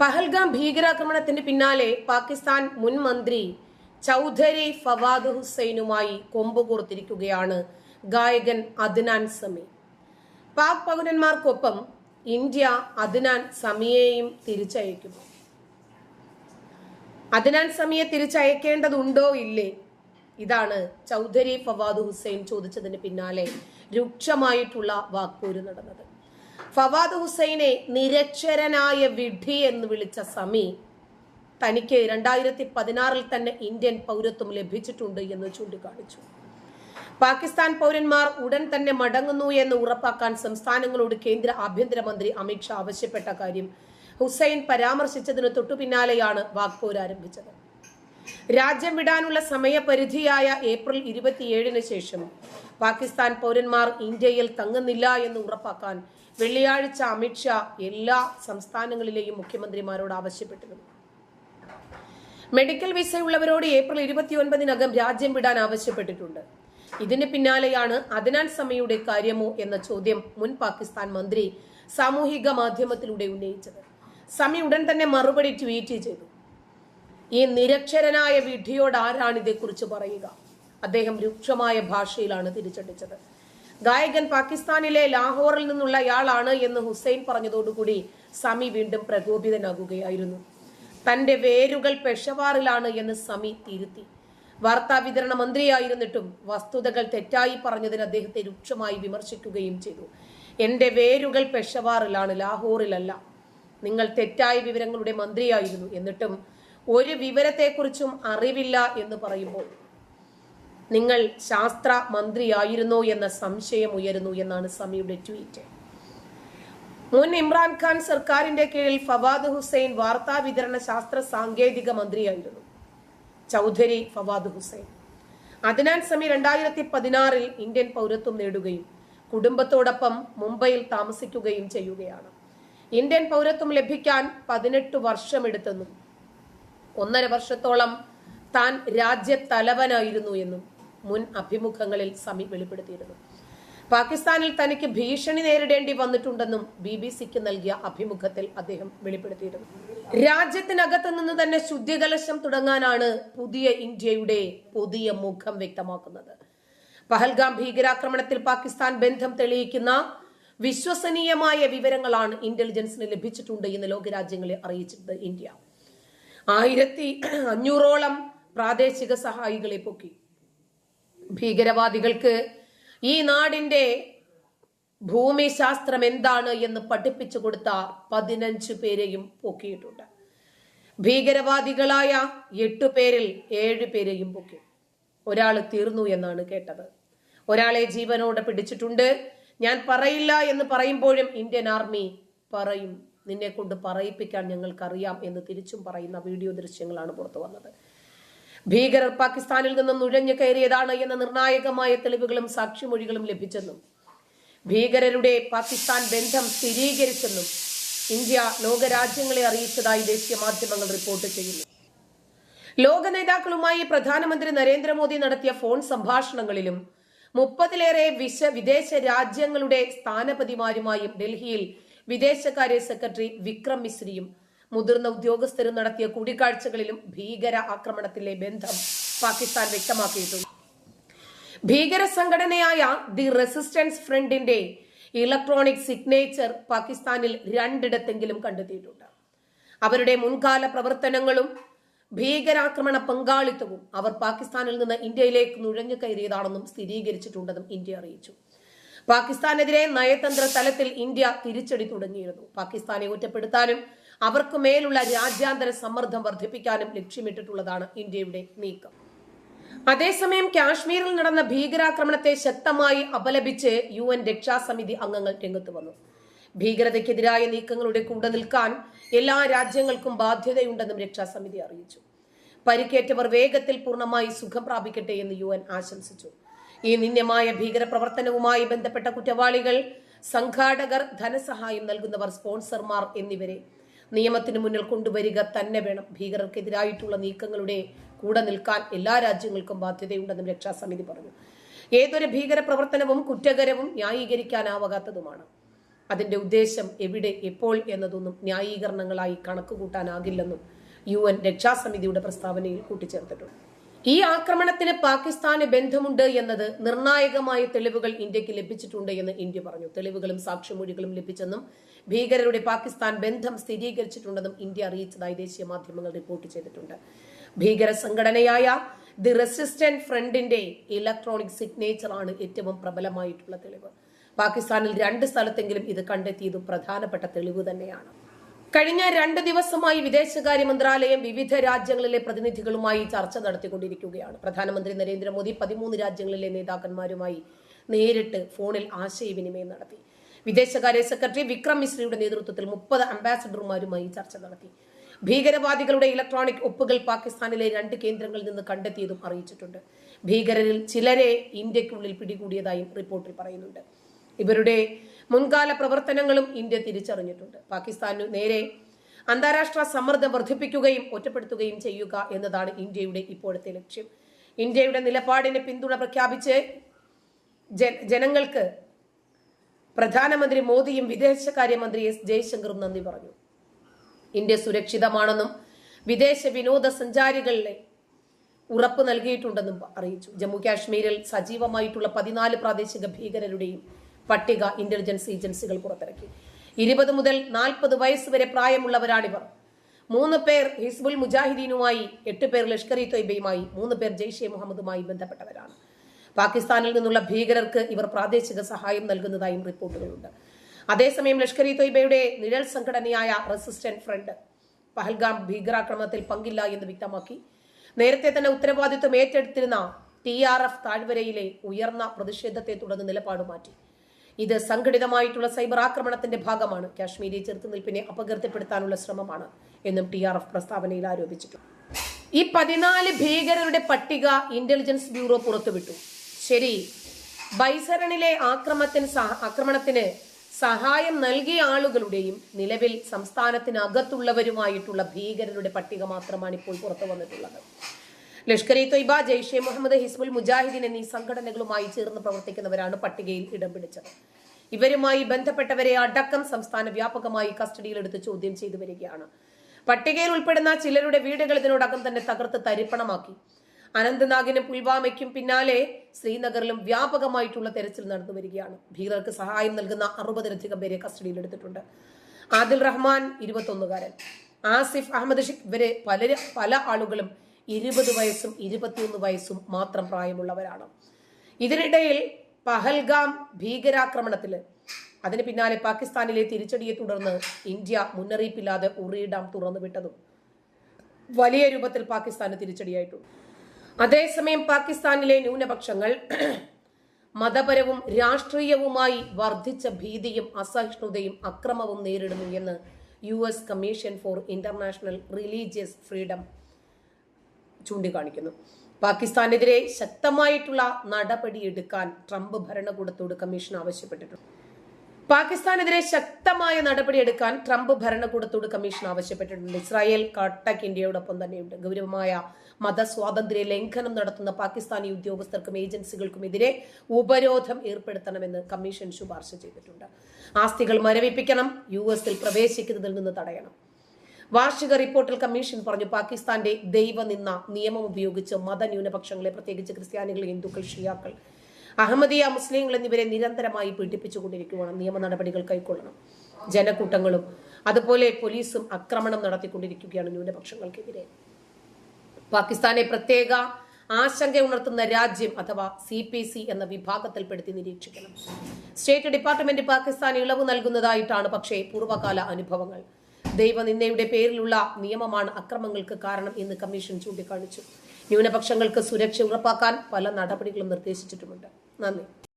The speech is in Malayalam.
പഹൽഗാം ഭീകരാക്രമണത്തിന് പിന്നാലെ പാകിസ്ഥാൻ മുൻ മന്ത്രി ചൗധരി ഫവാദ് ഹുസൈനുമായി കൊമ്പുകൂർത്തിരിക്കുകയാണ് ഗായകൻ അദ്നാൻ സമി. പാക് പൗരന്മാർക്കൊപ്പം ഇന്ത്യ അദ്നാൻ സമിയെയും തിരിച്ചയക്കുന്നു. അദ്നാൻ സമിയെ തിരിച്ചയക്കേണ്ടതുണ്ടോ ഇല്ലേ? ഇതാണ് ചൗധരി ഫവാദ് ഹുസൈൻ ചോദിച്ചതിന് പിന്നാലെ രൂക്ഷമായിട്ടുള്ള വാക്കൂര് നടന്നത്. ഫവാദ് ഹുസൈനെ നിരക്ഷരനായ വിഡി എന്ന് വിളിച്ച സമി തനിക്ക് രണ്ടായിരത്തി പതിനാറിൽ തന്നെ ഇന്ത്യൻ പൗരത്വം ലഭിച്ചിട്ടുണ്ട് എന്ന് ചൂണ്ടിക്കാണിച്ചു. പാകിസ്ഥാൻ പൗരന്മാർ ഉടൻ തന്നെ മടങ്ങുന്നു എന്ന് ഉറപ്പാക്കാൻ സംസ്ഥാനങ്ങളോട് കേന്ദ്ര ആഭ്യന്തരമന്ത്രി അമിത്ഷാ ആവശ്യപ്പെട്ട കാര്യം ഹുസൈൻ പരാമർശിച്ചതിന് തൊട്ടു പിന്നാലെയാണ് വാക്പോര് ആരംഭിച്ചത് രാജ്യം വിടാനുള്ള സമയപരിധിയായ ഏപ്രിൽ ഇരുപത്തിയേഴിന് ശേഷം പാകിസ്ഥാൻ പൗരന്മാർ ഇന്ത്യയിൽ തങ്ങുന്നില്ല എന്ന് ഉറപ്പാക്കാൻ വെള്ളിയാഴ്ച അമിത്ഷാ എല്ലാ സംസ്ഥാനങ്ങളിലെയും മുഖ്യമന്ത്രിമാരോട് ആവശ്യപ്പെട്ടിരുന്നു. മെഡിക്കൽ വിസയുള്ളവരോട് ഏപ്രിൽ ഇരുപത്തിയൊൻപതിനകം രാജ്യം വിടാൻ ആവശ്യപ്പെട്ടിട്ടുണ്ട്. ഇതിന് പിന്നാലെയാണ് അദനാൻ സമയുടെ കാര്യമോ എന്ന ചോദ്യം മുൻ പാകിസ്ഥാൻ മന്ത്രി സാമൂഹിക മാധ്യമത്തിലൂടെ ഉന്നയിച്ചത്. സമി ഉടൻ തന്നെ മറുപടി ട്വീറ്റ് ചെയ്തു. ഈ നിരക്ഷരനായ വിധിയോട് ആരാണ് ഇതേക്കുറിച്ച് പറയുക? അദ്ദേഹം രൂക്ഷമായ ഭാഷയിലാണ് തിരിച്ചടിച്ചത്. ഗായകൻ പാകിസ്ഥാനിലെ ലാഹോറിൽ നിന്നുള്ള നിന്നുള്ളയാളാണ് എന്ന് ഹുസൈൻ പറഞ്ഞതോടുകൂടി സമി വീണ്ടും പ്രകോപിതനാകുകയായിരുന്നു. തന്റെ വേരുകൾ പെഷവാറിലാണ് എന്ന് സമി തിരുത്തി. വാർത്താ വിതരണ മന്ത്രിയായിരുന്നിട്ടും വസ്തുതകൾ തെറ്റായി പറഞ്ഞതിന് അദ്ദേഹത്തെ രൂക്ഷമായി വിമർശിക്കുകയും ചെയ്തു. എന്റെ വേരുകൾ പെഷവാറിലാണ് ലാഹോറിലല്ല. നിങ്ങൾ തെറ്റായ വിവരങ്ങളുടെ മന്ത്രിയായിരുന്നു എന്നിട്ടും ഒരു വിവരത്തെക്കുറിച്ചും അറിവില്ല എന്ന് പറയുമ്പോൾ നിങ്ങൾ ശാസ്ത്ര മന്ത്രിയായിരുന്നോ എന്ന സംശയം ഉയരുന്നു എന്നാണ് സമിയുടെ ട്വീറ്റ്. മുൻ ഇമ്രാൻഖാൻ സർക്കാരിന്റെ കീഴിൽ ഫവാദ് ഹുസൈൻ വാർത്താ വിതരണ ശാസ്ത്ര സാങ്കേതിക മന്ത്രിയായിരുന്നു. ചൗധരി ഫവാദ് ഹുസൈൻ. അദ്നാൻ സമി രണ്ടായിരത്തി പതിനാറിൽ ഇന്ത്യൻ പൗരത്വം നേടുകയും കുടുംബത്തോടൊപ്പം മുംബൈയിൽ താമസിക്കുകയും ചെയ്യുകയാണ്. ഇന്ത്യൻ പൗരത്വം ലഭിക്കാൻ പതിനെട്ട് വർഷമെടുത്തെന്നും ഒന്നര വർഷത്തോളം താൻ രാജ്യത്തലവനായിരുന്നു എന്നും മുൻ അഭിമുഖങ്ങളിൽ സമി വെളിപ്പെടുത്തിയിരുന്നു. പാകിസ്ഥാനിൽ തനിക്ക് ഭീഷണി നേരിടേണ്ടി വന്നിട്ടുണ്ടെന്നും ബി ബി സിക്ക് നൽകിയ അഭിമുഖത്തിൽ അദ്ദേഹം വെളിപ്പെടുത്തിയിരുന്നു. രാജ്യത്തിനകത്ത് നിന്ന് തന്നെ ശുദ്ധികലശം തുടങ്ങാനാണ് പുതിയ ഇന്ത്യയുടെ പുതിയ മുഖം വ്യക്തമാക്കുന്നത്. പഹൽഗാം ഭീകരാക്രമണത്തിൽ പാകിസ്ഥാൻ ബന്ധം തെളിയിക്കുന്ന വിശ്വസനീയമായ വിവരങ്ങളാണ് ഇന്റലിജൻസിന് ലഭിച്ചിട്ടുണ്ട് എന്ന് ലോകരാജ്യങ്ങളെ അറിയിച്ചിട്ടുണ്ട് ഇന്ത്യ. ആയിരത്തി അഞ്ഞൂറോളം പ്രാദേശിക സഹായികളെ പൊക്കി. ഭീകരവാദികൾക്ക് ഈ നാടിന്റെ ഭൂമിശാസ്ത്രം എന്താണ് എന്ന് പഠിപ്പിച്ചു കൊടുത്ത പതിനഞ്ച് പേരെയും പൊക്കിയിട്ടുണ്ട്. ഭീകരവാദികളായ എട്ടു പേരിൽ ഏഴ് പേരെയും പൊക്കി. ഒരാൾ തീർന്നു എന്നാണ് കേട്ടത്. ഒരാളെ ജീവനോടെ പിടിച്ചിട്ടുണ്ട്. ഞാൻ പറയില്ല എന്ന് പറയുമ്പോഴും ഇന്ത്യൻ ആർമി പറയും നിന്നെ കൊണ്ട് പറയിപ്പിക്കാൻ ഞങ്ങൾക്കറിയാം എന്ന് തിരിച്ചും പറയുന്ന വീഡിയോ ദൃശ്യങ്ങളാണ് പുറത്തു വന്നത്. ഭീകരർ പാകിസ്ഥാനിൽ നിന്നും നുഴഞ്ഞു കയറിയതാണ് എന്ന നിർണായകമായ തെളിവുകളും സാക്ഷിമൊഴികളും ലഭിച്ചെന്നും ഭീകരരുടെ പാകിസ്ഥാൻ ബന്ധം സ്ഥിരീകരിച്ചെന്നും ഇന്ത്യ ലോകരാജ്യങ്ങളെ അറിയിച്ചതായി ദേശീയ മാധ്യമങ്ങൾ റിപ്പോർട്ട് ചെയ്യുന്നു. ലോക നേതാക്കളുമായി പ്രധാനമന്ത്രി നരേന്ദ്രമോദി നടത്തിയ ഫോൺ സംഭാഷണങ്ങളിലും മുപ്പതിലേറെ വിശ വിദേശ രാജ്യങ്ങളുടെ സ്ഥാനപതിമാരുമായും ഡൽഹിയിൽ വിദേശകാര്യ സെക്രട്ടറി വിക്രം മിശ്രിയും മുതിർന്ന ഉദ്യോഗസ്ഥരും നടത്തിയ കൂടിക്കാഴ്ചകളിലും ഭീകര ആക്രമണത്തിലെ ബന്ധം പാകിസ്ഥാൻ വ്യക്തമാക്കിയിട്ടുണ്ട്. ഭീകര സംഘടനയായ ദി റെസിസ്റ്റൻസ് ഫ്രണ്ടിന്റെ ഇലക്ട്രോണിക് സിഗ്നേച്ചർ പാകിസ്ഥാനിൽ രണ്ടിടത്തെങ്കിലും കണ്ടെത്തിയിട്ടുണ്ട്. അവരുടെ മുൻകാല പ്രവർത്തനങ്ങളും ഭീകരാക്രമണ പങ്കാളിത്തവും അവർ പാകിസ്ഥാനിൽ നിന്ന് ഇന്ത്യയിലേക്ക് നുഴഞ്ഞു കയറിയതാണെന്നും സ്ഥിരീകരിച്ചിട്ടുണ്ടെന്നും ഇന്ത്യ അറിയിച്ചു. പാകിസ്ഥാനെതിരെ നയതന്ത്ര തലത്തിൽ ഇന്ത്യ തിരിച്ചടി തുടങ്ങിയിരുന്നു. പാകിസ്ഥാനെ ഒറ്റപ്പെടുത്താനും അവർക്ക് മേലുള്ള രാജ്യാന്തര സമ്മർദ്ദം വർദ്ധിപ്പിക്കാനും ലക്ഷ്യമിട്ടിട്ടുള്ളതാണ് ഇന്ത്യയുടെ നീക്കം. അതേസമയം കാശ്മീരിൽ നടന്ന ഭീകരാക്രമണത്തെ ശക്തമായി അപലപിച്ച് യു എൻ രക്ഷാസമിതി അംഗങ്ങൾ രംഗത്ത് വന്നു. ഭീകരതയ്ക്കെതിരായ നീക്കങ്ങളുടെ കൂടെ നിൽക്കാൻ എല്ലാ രാജ്യങ്ങൾക്കും ബാധ്യതയുണ്ടെന്നും രക്ഷാസമിതി അറിയിച്ചു. പരിക്കേറ്റവർ വേഗത്തിൽ പൂർണമായി സുഖം പ്രാപിക്കട്ടെ എന്ന് യു ആശംസിച്ചു. ഈ നിന്ദ്യമായ ഭീകരപ്രവർത്തനവുമായി ബന്ധപ്പെട്ട കുറ്റവാളികൾ സംഘാടകർ ധനസഹായം നൽകുന്നവർ സ്പോൺസർമാർ എന്നിവരെ നിയമത്തിന് മുന്നിൽ കൊണ്ടുവരിക തന്നെ വേണം. ഭീകരർക്കെതിരായിട്ടുള്ള നീക്കങ്ങളുടെ കൂടെ നിൽക്കാൻ എല്ലാ രാജ്യങ്ങൾക്കും ബാധ്യതയുണ്ടെന്നും രക്ഷാസമിതി പറഞ്ഞു. ഏതൊരു ഭീകരപ്രവർത്തനവും കുറ്റകരവും ന്യായീകരിക്കാനാവാത്തതുമാണ്. അതിന്റെ ഉദ്ദേശം എവിടെ എപ്പോൾ എന്നതൊന്നും ന്യായീകരണങ്ങളായി കണക്കുകൂട്ടാനാകില്ലെന്നും യു എൻ രക്ഷാസമിതിയുടെ പ്രസ്താവനയിൽ കൂട്ടിച്ചേർത്തിട്ടുണ്ട്. ഈ ആക്രമണത്തിന് പാകിസ്ഥാന് ബന്ധമുണ്ട് എന്നത് നിർണായകമായ തെളിവുകൾ ഇന്ത്യയ്ക്ക് ലഭിച്ചിട്ടുണ്ട് എന്ന് ഇന്ത്യ പറഞ്ഞു. തെളിവുകളും സാക്ഷിമൊഴികളും ലഭിച്ചെന്നും ഭീകരരുടെ പാകിസ്ഥാൻ ബന്ധം സ്ഥിരീകരിച്ചിട്ടുണ്ടെന്നും ഇന്ത്യ അറിയിച്ചതായി ദേശീയ മാധ്യമങ്ങൾ റിപ്പോർട്ട് ചെയ്തിട്ടുണ്ട്. ഭീകര സംഘടനയായ ദി റെസിസ്റ്റന്റ് ഫ്രണ്ടിന്റെ ഇലക്ട്രോണിക് സിഗ്നേച്ചർ ആണ് ഏറ്റവും പ്രബലമായിട്ടുള്ള തെളിവ്. പാകിസ്ഥാനിൽ രണ്ട് സ്ഥലത്തെങ്കിലും ഇത് കണ്ടെത്തിയതും പ്രധാനപ്പെട്ട തെളിവ് തന്നെയാണ്. കഴിഞ്ഞ രണ്ട് ദിവസമായി വിദേശകാര്യ മന്ത്രാലയം വിവിധ രാജ്യങ്ങളിലെ പ്രതിനിധികളുമായി ചർച്ച നടത്തിക്കൊണ്ടിരിക്കുകയാണ്. പ്രധാനമന്ത്രി നരേന്ദ്രമോദി പതിമൂന്ന് രാജ്യങ്ങളിലെ നേതാക്കന്മാരുമായി നേരിട്ട് ഫോണിൽ ആശയവിനിമയം നടത്തി. വിദേശകാര്യ സെക്രട്ടറി വിക്രം മിശ്രയുടെ നേതൃത്വത്തിൽ മുപ്പത് അംബാസഡർമാരുമായി ചർച്ച നടത്തി. ഭീകരവാദികളുടെ ഇലക്ട്രോണിക് ഒപ്പുകൾ പാകിസ്ഥാനിലെ രണ്ട് കേന്ദ്രങ്ങളിൽ നിന്ന് കണ്ടെത്തിയതും അറിയിച്ചിട്ടുണ്ട്. ഭീകരരിൽ ചിലരെ ഇന്ത്യക്കുള്ളിൽ പിടികൂടിയതായും റിപ്പോർട്ടിൽ പറയുന്നുണ്ട്. ഇവരുടെ മുൻകാല പ്രവർത്തനങ്ങളും ഇന്ത്യ തിരിച്ചറിഞ്ഞിട്ടുണ്ട്. പാകിസ്ഥാനു നേരെ അന്താരാഷ്ട്ര സമ്മർദ്ദം വർദ്ധിപ്പിക്കുകയും ഒറ്റപ്പെടുത്തുകയും ചെയ്യുക എന്നതാണ് ഇന്ത്യയുടെ ഇപ്പോഴത്തെ ലക്ഷ്യം. ഇന്ത്യയുടെ നിലപാടിനെ പിന്തുണ പ്രഖ്യാപിച്ച് ജനങ്ങൾക്ക് പ്രധാനമന്ത്രി മോദിയും വിദേശകാര്യമന്ത്രി എസ് ജയശങ്കറും നന്ദി പറഞ്ഞു. ഇന്ത്യ സുരക്ഷിതമാണെന്നും വിദേശ വിനോദസഞ്ചാരികളെ ഉറപ്പ് നൽകിയിട്ടുണ്ടെന്നും അറിയിച്ചു. ജമ്മു കാശ്മീരിൽ സജീവമായിട്ടുള്ള പതിനാല് പ്രാദേശിക ഭീകരരുടെയും പട്ടിക ഇന്റലിജൻസ് ഏജൻസികൾ പുറത്തിറക്കി. ഇരുപത് മുതൽ നാൽപ്പത് വയസ്സ് വരെ പ്രായമുള്ളവരാണിവർ. മൂന്ന് പേർ ഹിസ്ബുൽ മുജാഹിദീനുമായി എട്ട് പേർ ലഷ്കർ ഇ തൊയ്ബയുമായി മൂന്ന് പേർ ജെയ്ഷെ മുഹമ്മദുമായി ബന്ധപ്പെട്ടവരാണ്. പാകിസ്ഥാനിൽ നിന്നുള്ള ഭീകരർക്ക് ഇവർ പ്രാദേശിക സഹായം നൽകുന്നതായും റിപ്പോർട്ടുകളുണ്ട്. അതേസമയം ലഷ്കർ ഇ തൊയ്ബയുടെ നിഴൽ സംഘടനയായ റെസിസ്റ്റന്റ് ഫ്രണ്ട് പഹൽഗാം ഭീകരാക്രമണത്തിൽ പങ്കില്ല എന്ന് വ്യക്തമാക്കി. നേരത്തെ തന്നെ ഉത്തരവാദിത്വം ഏറ്റെടുത്തിരുന്ന ടി ആർ എഫ് താഴ്വരയിലെ ഉയർന്ന പ്രതിഷേധത്തെ തുടർന്ന് നിലപാട് മാറ്റി. ഇത് സംഘടിതമായിട്ടുള്ള സൈബർ ആക്രമണത്തിന്റെ ഭാഗമാണ്. കാശ്മീരി ചെറുത്തുനിൽപ്പിനെ അപകീർത്തിപ്പെടുത്താനുള്ള ശ്രമമാണ് എന്നും ടി ആർ എഫ് പ്രസ്താവനയിൽ ആരോപിച്ചിട്ടുണ്ട്. ഈ പതിനാല് ഭീകരരുടെ പട്ടിക ഇന്റലിജൻസ് ബ്യൂറോ പുറത്തുവിട്ടു. ശരി ബൈസരണിലെ ആക്രമത്തിന് ആക്രമണത്തിന് സഹായം നൽകിയ ആളുകളുടെയും നിലവിൽ സംസ്ഥാനത്തിനകത്തുള്ളവരുമായിട്ടുള്ള ഭീകരരുടെ പട്ടിക മാത്രമാണ് ഇപ്പോൾ പുറത്തു വന്നിട്ടുള്ളത് ലഷ്കർ ഇ തൊയ്ബ ജെയ്ഷെ മുഹമ്മദ് ഹിസ്ബുൽ മുജാഹിദീൻ എന്നീ സംഘടനകളുമായി ചേർന്ന് പ്രവർത്തിക്കുന്നവരാണ് പട്ടികയിൽ ഇടം പിടിച്ചത്. ഇവരുമായി ബന്ധപ്പെട്ടവരെ അടക്കം സംസ്ഥാന വ്യാപകമായി കസ്റ്റഡിയിലെടുത്ത് ചോദ്യം ചെയ്തു വരികയാണ്. പട്ടികയിൽ ഉൾപ്പെടുന്ന ചിലരുടെ വീടുകൾ ഇതിനോടകം തന്നെ തകർത്ത് തരിപ്പണമാക്കി. അനന്ത്നാഗിനും പുൽവാമയ്ക്കും പിന്നാലെ ശ്രീനഗറിലും വ്യാപകമായിട്ടുള്ള തെരച്ചിൽ നടന്നു വരികയാണ്. ഭീകരർക്ക് സഹായം നൽകുന്ന അറുപതിലധികം പേരെ കസ്റ്റഡിയിലെടുത്തിട്ടുണ്ട്. ആദിൽ റഹ്മാൻ ഇരുപത്തൊന്നുകാരൻ. ആസിഫ് അഹമ്മദ് ഷിഖ് ഇവരെ പല പല ആളുകളും ഇരുപത് വയസ്സും ഇരുപത്തിയൊന്ന് വയസ്സും മാത്രം പ്രായമുള്ളവരാണ്. ഇതിനിടയിൽ പഹൽഗാം ഭീകരാക്രമണത്തിൽ അതിന് പിന്നാലെ പാകിസ്ഥാനിലെ തിരിച്ചടിയെ തുടർന്ന് ഇന്ത്യ മുന്നറിയിപ്പില്ലാതെ ഉറി ഡാം തുറന്നുവിട്ടതും വലിയ രൂപത്തിൽ പാകിസ്ഥാന് തിരിച്ചടിയായിട്ടുണ്ട്. അതേസമയം പാകിസ്ഥാനിലെ ന്യൂനപക്ഷങ്ങൾ മതപരവും രാഷ്ട്രീയവുമായി വർദ്ധിച്ച ഭീതിയും അസഹിഷ്ണുതയും അക്രമവും നേരിടുന്നു എന്ന് U S commission for international religious freedom ചൂണ്ടിക്കാണിക്കുന്നു. പാകിസ്ഥാനെതിരെ ശക്തമായിട്ടുള്ള നടപടി എടുക്കാൻ ട്രംപ് ഭരണകൂടത്തോട് കമ്മീഷൻ ആവശ്യപ്പെട്ടിട്ടുണ്ട്. പാകിസ്ഥാനെതിരെ ശക്തമായ നടപടി എടുക്കാൻ ട്രംപ് ഭരണകൂടത്തോട് കമ്മീഷൻ ആവശ്യപ്പെട്ടിട്ടുണ്ട്. ഇസ്രായേൽ കാട്ടക് ഇന്ത്യയോടൊപ്പം തന്നെയുണ്ട്. ഗൗരവമായ മതസ്വാതന്ത്ര്യ ലംഘനം നടത്തുന്ന പാകിസ്ഥാനി ഉദ്യോഗസ്ഥർക്കും ഏജൻസികൾക്കും എതിരെ ഉപരോധം ഏർപ്പെടുത്തണമെന്ന് കമ്മീഷൻ ശുപാർശ ചെയ്തിട്ടുണ്ട്. ആസ്തികൾ മരവിപ്പിക്കണം യു എസിൽ പ്രവേശിക്കുന്നതിൽ നിന്ന് തടയണം. വാർഷിക റിപ്പോർട്ടിൽ കമ്മീഷൻ പറഞ്ഞു പാകിസ്ഥാന്റെ ദൈവനിന്ന നിയമം ഉപയോഗിച്ച് മതന്യൂനപക്ഷങ്ങളെ പ്രത്യേകിച്ച് ക്രിസ്ത്യാനികൾ ഹിന്ദുക്കൾ ഷിയാക്കൾ അഹമ്മദിയ മുസ്ലിങ്ങൾ എന്നിവരെ നിരന്തരമായി പീഡിപ്പിച്ചുകൊണ്ടിരിക്കുകയാണ് നിയമ നടപടികൾ കൈക്കൊള്ളണം. ജനക്കൂട്ടങ്ങളും അതുപോലെ പോലീസും ആക്രമണം നടത്തിക്കൊണ്ടിരിക്കുകയാണ് ന്യൂനപക്ഷങ്ങൾക്കെതിരെ. പാകിസ്ഥാനെ പ്രത്യേക ആശങ്ക ഉണർത്തുന്ന രാജ്യം അഥവാ സി പി സി എന്ന വിഭാഗത്തിൽപ്പെടുത്തി നിരീക്ഷിക്കണം. സ്റ്റേറ്റ് ഡിപ്പാർട്ട്മെന്റ് പാകിസ്ഥാൻ ഇളവ് നൽകുന്നതായിട്ടാണ് പക്ഷേ പൂർവകാല അനുഭവങ്ങൾ. ദൈവനിന്ദയുടെ പേരിലുള്ള നിയമമാണ് അക്രമങ്ങൾക്ക് കാരണം എന്ന് കമ്മീഷൻ ചൂണ്ടിക്കാണിച്ചു. ന്യൂനപക്ഷങ്ങൾക്ക് സുരക്ഷ ഉറപ്പാക്കാൻ പല നടപടികളും നിർദ്ദേശിച്ചിട്ടുമുണ്ട്. നന്ദി.